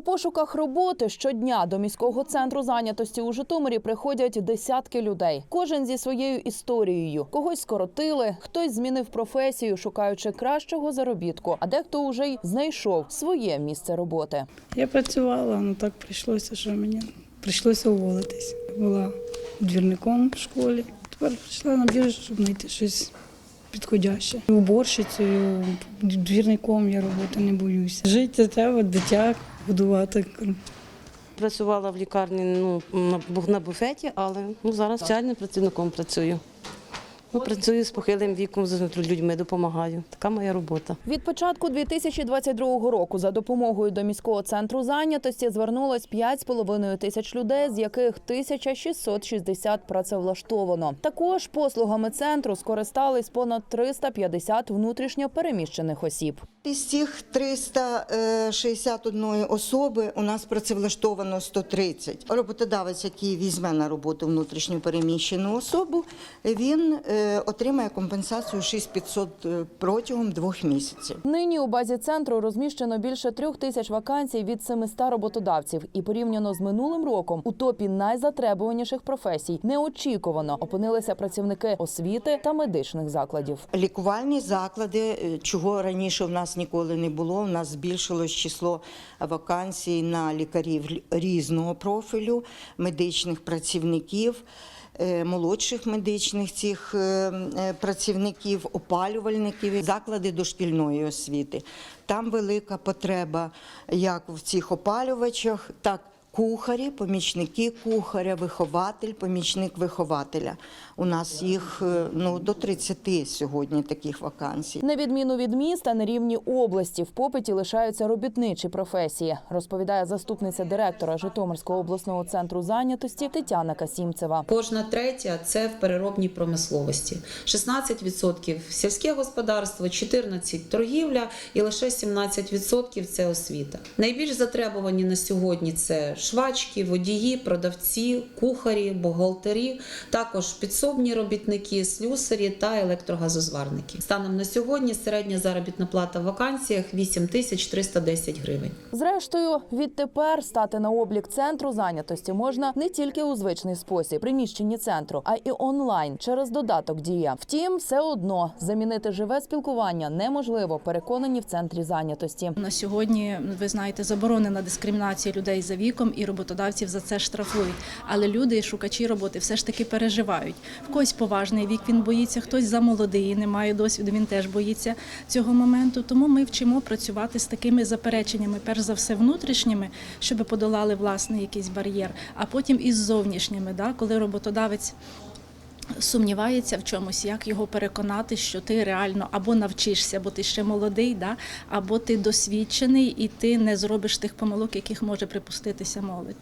У пошуках роботи щодня до міського центру зайнятості у Житомирі приходять десятки людей. Кожен зі своєю історією. Когось скоротили, хтось змінив професію, шукаючи кращого заробітку, а дехто уже й знайшов своє місце роботи. Я працювала, але так прийшлося, що мені прийшлося уволитись. Була двірником в школі. Тепер прийшла на біржу, щоб знайти щось підходяще. Уборщицею, двірником я роботи не боюся. Жити треба, дитя годувати. Працювала в лікарні ну, на, на буфеті, але ну, зараз соціальним працівником працюю. Ну, працюю з похилим віком, з людьми допомагаю. Така моя робота. Від початку 2022 року за допомогою до міського центру зайнятості звернулось 5,5 тисяч людей, з яких 1660 працевлаштовано. Також послугами центру скористались понад 350 внутрішньо переміщених осіб. Із цих 361 особи у нас працевлаштовано 130. Роботодавець, який візьме на роботу внутрішньо переміщену особу, він е, отримає компенсацію 6500 протягом двох місяців. Нині у базі центру розміщено більше трьох тисяч вакансій від 700 роботодавців. І порівняно з минулим роком у топі найзатребуваніших професій неочікувано опинилися працівники освіти та медичних закладів. Лікувальні заклади, е, чого раніше в нас ніколи не було. У нас збільшилось число вакансій на лікарів різного профілю, медичних працівників. е, Молодших медичних цих е, е, працівників, опалювальників, заклади дошкільної освіти. Там велика потреба як в цих опалювачах, так кухарі, помічники кухаря, вихователь, помічник вихователя. У нас їх е, ну, до 30 сьогодні таких вакансій. На відміну від міста, на рівні області в попиті лишаються робітничі професії, розповідає заступниця директора Житомирського обласного центру зайнятості Тетяна Касімцева. Кожна третя це в переробній промисловості, 16% сільське господарство, 14% торгівля і лише 17% це освіта. Найбільш затребувані на сьогодні це швачки, водії, продавці, кухарі, бухгалтері, також підсобні робітники, слюсарі та електрогазозварники. Станом на сьогодні середня заробітна плата в вакансіях 8 тисяч 310 гривень. Зрештою, відтепер стати на облік центру зайнятості можна не тільки у звичний спосіб, приміщенні центру, а й онлайн через додаток Дія. Втім, все одно замінити живе спілкування неможливо. Переконані в центрі зайнятості. На сьогодні ви знаєте, заборонена дискримінація людей за віком, і роботодавців за це штрафують. Але люди, шукачі роботи, все ж таки переживають. В когось поважний вік він боїться, хтось замолодий, не має досвіду. Він теж боїться цього моменту. Тому ми вчимо працювати з такими запереченнями, перш за все внутрішніми, щоб подолали власний якийсь бар'єр, а потім із зовнішніми, да, коли роботодавець сумнівається в чомусь, як його переконати, що ти реально або навчишся, бо ти ще молодий, да? або ти досвідчений і ти не зробиш тих помилок, яких може припуститися молодь.